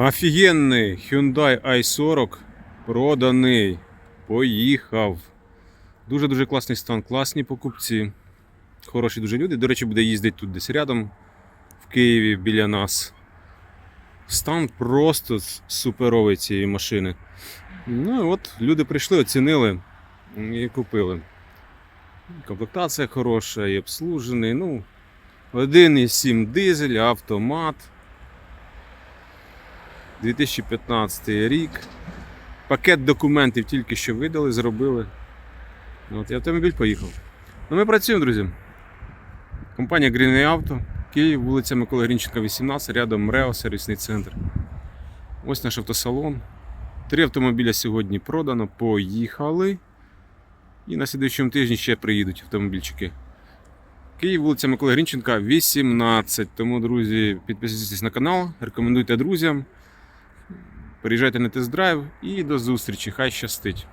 Офігенний Hyundai i40 проданий. Поїхав. Дуже-дуже класний стан, класні покупці. Хороші дуже люди. До речі, буде їздити тут десь рядом в Києві біля нас. Стан просто суперовий цієї машини. Ну і от люди прийшли, оцінили і купили. Комплектація хороша, і обслужений. Ну, 1,7 дизель, автомат. 2015 рік. Пакет документів тільки що видали, зробили. От, і автомобіль поїхав. Ну, ми працюємо, друзі. Компанія Green Auto, Київ, вулиця Миколи Грінченка, 18, рядом МРЕО, сервісний центр. Ось наш автосалон. Три автомобіля сьогодні продано, поїхали. І на слідуючому тижні ще приїдуть автомобільчики. Київ, вулиця Миколи Грінченка, 18. Тому, друзі, підписуйтесь на канал, рекомендуйте друзям. Приїжджайте на тест-драйв і до зустрічі. Хай щастить!